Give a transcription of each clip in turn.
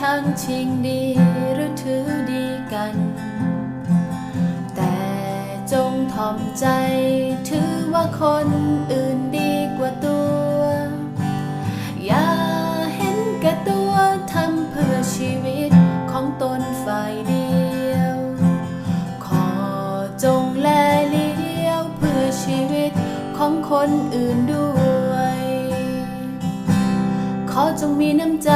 ทางชิงดีหรือถือดีกัน แต่จงถ่อมใจ ถือว่าคนอื่นดีกว่าตัว อย่าเห็นแก่ตัวทำเพื่อชีวิตของตนฝ่ายเดียว ขอจงแลเลี้ยวเพื่อชีวิตของคนอื่นด้วย ขอจงมีน้ำใจ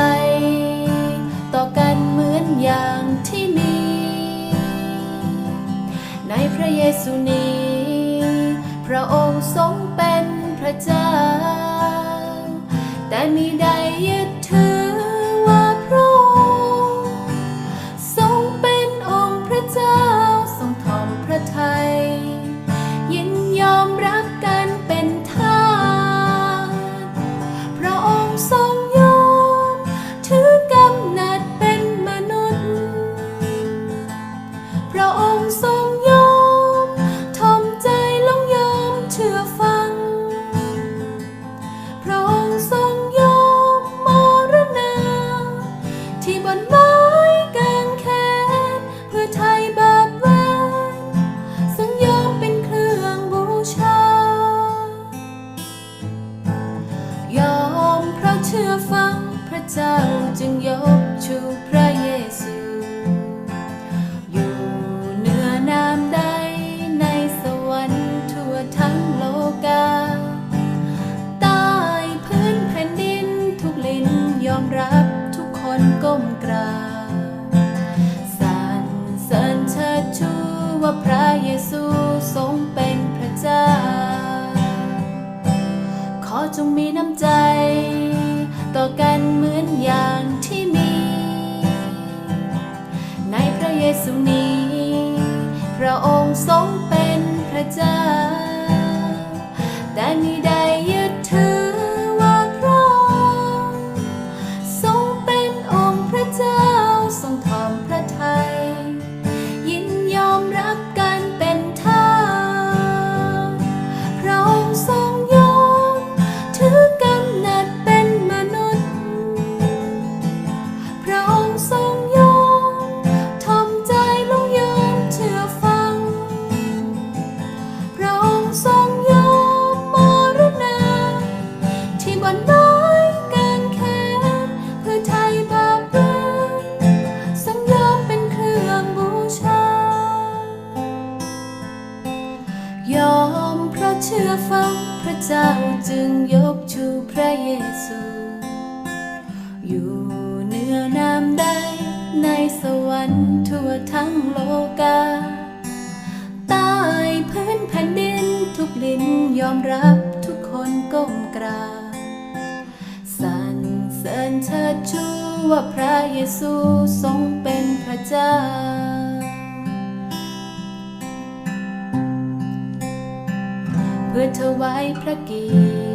พระเยซูนี พระองค์ทรงเป็นพระเจ้า แต่มีได้ ระเจ้าจึงยกชูพระเยซูอยู่เหนือนามใดในสวรรค์ทั่วทั้งโลกาใต้พื้นแผ่นดินทุกลิ้นยอมรับทุกคนก้มกราบสรรเสริญเชิดชูว่าพระเยซูทรงเป็นพระเจ้า ขอจงมีน้ำใจต่อกันเม อย่างที่มี ในพระเยซูนี้ พระองค์ทรงเป็นพระเจ้าแต่มี เชื่อฟังพระเจ้าจึงยกชูพระเยซู อยู่เหนือนามใดในสวรรค์ทั่วทั้งโลกาใต้พื้นแผ่นดินทุกลิ้นยอมรับทุกคนก้มกราบสรรเสริญเชิดชูว่าพระเยซูทรงเป็นพระเจ้า พื่อถวายพระเกียรติ